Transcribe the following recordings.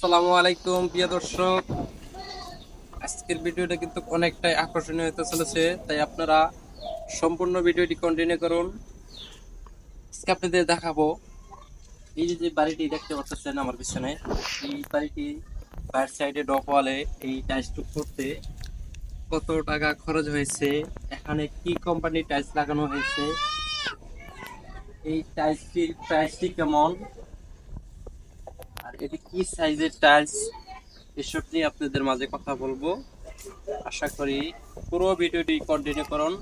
আসসালামু আলাইকুম, প্রিয় দর্শক। আজকের ভিডিওটা কিন্তু অনেকটাই আকর্ষণীয় হতে চলেছে, তাই আপনারা সম্পূর্ণ ভিডিওটি কন্টিনিউ করুন। আজকে আপনাদের দেখাবো, এই যে বাড়িটি দেখতে পাচ্ছেন আমার পিছনে, এই বাড়িটি বাইরের সাইডে ডপ ওয়ালে এই টাইলসটুক করতে কত টাকা খরচ হয়েছে, এখানে কি কোম্পানির টাইলস লাগানো হয়েছে, এই টাইলসটির প্রাইসটি কেমন? এটি কি সাইজের টাইলস, এসব নিয়ে আপনাদের মাঝে কথা বলব। আশা করি পুরো ভিডিওটি কন্টিনিউ করুন।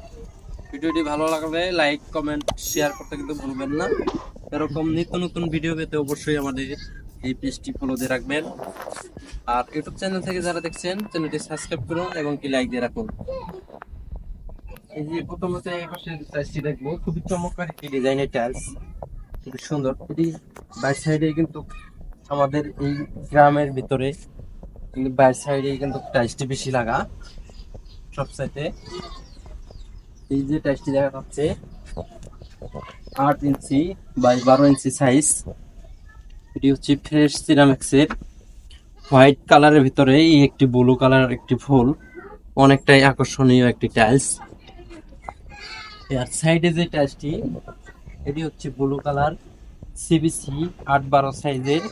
ভিডিওটি ভালো লাগলে লাইক কমেন্ট শেয়ার করতে কিন্তু ভুলবেন না। এরকম নিত্য নতুন ভিডিও পেতে অবশ্যই আমাদের এই পেজটি ফলো দিয়ে রাখবেন। আর ইউটিউব চ্যানেল থেকে যারা দেখছেন চ্যানেলটি সাবস্ক্রাইব করুন এবং কি লাইক দিয়ে রাখুন। এই যে প্রথমত এই পাশে টাইলসটি দেখব, খুবই চমৎকার একটি ডিজাইনের টাইলস খুবই সুন্দর। এটি বাইর সাইডে কিন্তু আমাদের এই গ্রামের ভিতরে বাইর সাইডে কিন্তু টাইলসটি বেশি লাগা। সব সাইডে এই যে টাইলসটি দেখা যাচ্ছে, আট ইঞ্চি বাই বারো ইঞ্চি সাইজ এটি হচ্ছে ফ্রেশ সিরামিক্সের হোয়াইট কালারের ভিতরে এই একটি ব্লু কালার একটি ফুল। অনেকটাই আকর্ষণীয় একটি টাইলস আর সাইডে যে টাইলসটি এটি হচ্ছে ব্লু কালার সিবিসি আট বারো সাইজের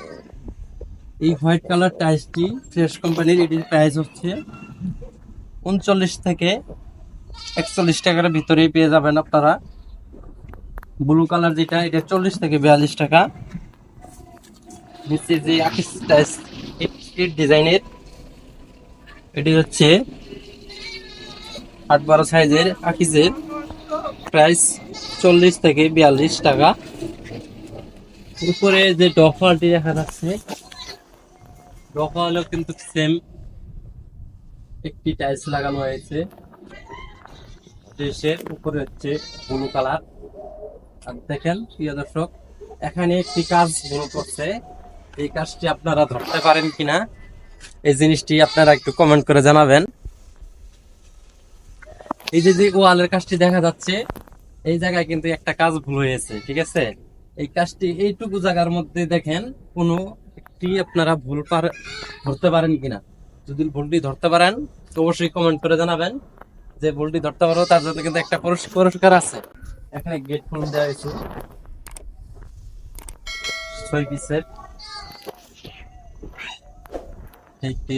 এই হোয়াইট কালার টাইলসটি ফ্রেশ কোম্পানির এটির প্রাইস হচ্ছে উনচল্লিশ থেকে একচল্লিশ টাকার ভিতরেই পেয়ে যাবেন আপনারা। ব্লু কালার যেটা, এটা চল্লিশ থেকে বিয়াল্লিশ টাকা। নিচে যে আকিস টাইলস এর ডিজাইনের, এটি হচ্ছে আট বারো সাইজের আকিজের প্রাইস চল্লিশ থেকে বিয়াল্লিশ টাকা। উপরে যে ডফালটি দেখা যাচ্ছে ডফালও কিন্তু সেম একটি টাইলস লাগানো হয়েছে। ড্রেসের উপরে হচ্ছে ব্লু কালার আর দেখেন, প্রিয় দর্শক, এখানে একটি কাজ মনে করছে। এই কাজটি আপনারা ধরতে পারেন কিনা, এই জিনিসটি আপনারা একটু কমেন্ট করে জানাবেন। এই যে যে ওয়ালের কাজটি দেখা যাচ্ছে, এই জায়গায় কিন্তু একটা কাজ ভুল হয়েছে, ঠিক আছে? এই কাজটি এইটুকু জায়গার মধ্যে দেখেন, কোনো একটি আপনারা ভুল পার, ধরতে পারেন কিনা? যদি ভুলটি ধরতে পারেন, তো অবশ্যই কমেন্ট করে জানাবেন যে ভুলটি ধরতে পারো, তার জন্য কিন্তু একটা পুরস্কার আছে। এখানে গেট ফোন দেওয়া হয়েছে। ছয় পিসের একটি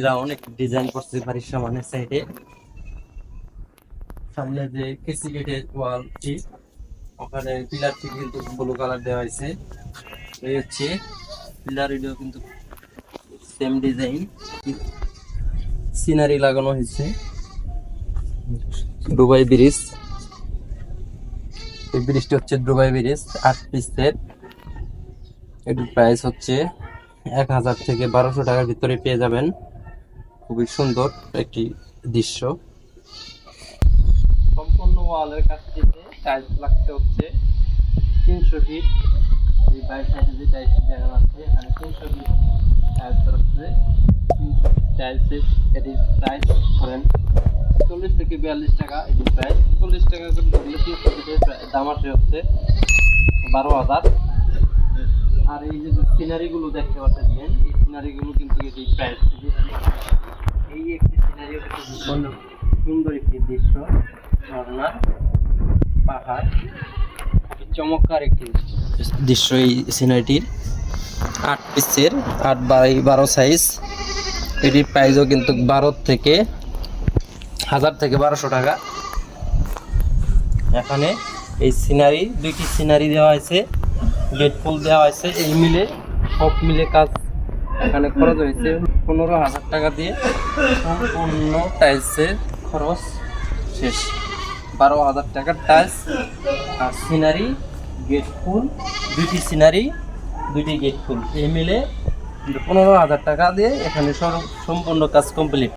সামনে যে কেসি গেটের ওখানে কিন্তু ব্লু কালার দেওয়া হয়েছে। পিলার এটাও কিন্তু সেম ডিজাইন সিনারি লাগানো হয়েছে। দুবাই ব্রিজ এই ব্রিজটি হচ্ছে দুবাই ব্রিজ আট পিসের এটির প্রাইস হচ্ছে এক হাজার থেকে বারোশো টাকার ভিতরে পেয়ে যাবেন। খুবই সুন্দর একটি দৃশ্য। সম্পূর্ণ ওয়ালের কাছ থেকে টাইলস লাগতে হচ্ছে। তিনশো ফিট বাইক সাইডে যে টাইলস দেখা যাচ্ছে এখানে তিনশো ফিট টাইলস টাইলসের এটির প্রাইস ধরেন চল্লিশ থেকে বিয়াল্লিশ টাকা এটির প্রাইস চল্লিশ টাকা করে ধরলে তিনশো ফিটের দাম আসে হচ্ছে বারো হাজার আর এই যে সিনারি গুলো দেখতে পাচ্ছেন এই সিনারি গুলো কিন্তু এই প্রাইস এই একটি সিনারি সুন্দর একটি দৃশ্য ঝর্ণা পাহাড় চমৎকার একটি দৃশ্য এই সিনারিটির আট পিসের, আট বাই বারো সাইজ এটির প্রাইসও কিন্তু বারো থেকে, হাজার থেকে বারোশো টাকা। এখানে এই সিনারি, দুইটি সিনারি দেওয়া হয়েছে। গেট ফুল দেওয়া হয়েছে। এই মিলে, সব মিলে কাজ এখানে খরচ হয়েছে পনেরো হাজার টাকা দিয়ে। সম্পূর্ণ টাইলসের খরচ শেষ। বারো হাজার টাকার টাইলস আর সিনারি গেট ফুল, দুইটি সিনারি, দুইটি গেট ফুল। এই মিলে পনেরো হাজার টাকা দিয়ে এখানে সম্পূর্ণ কাজ কমপ্লিট।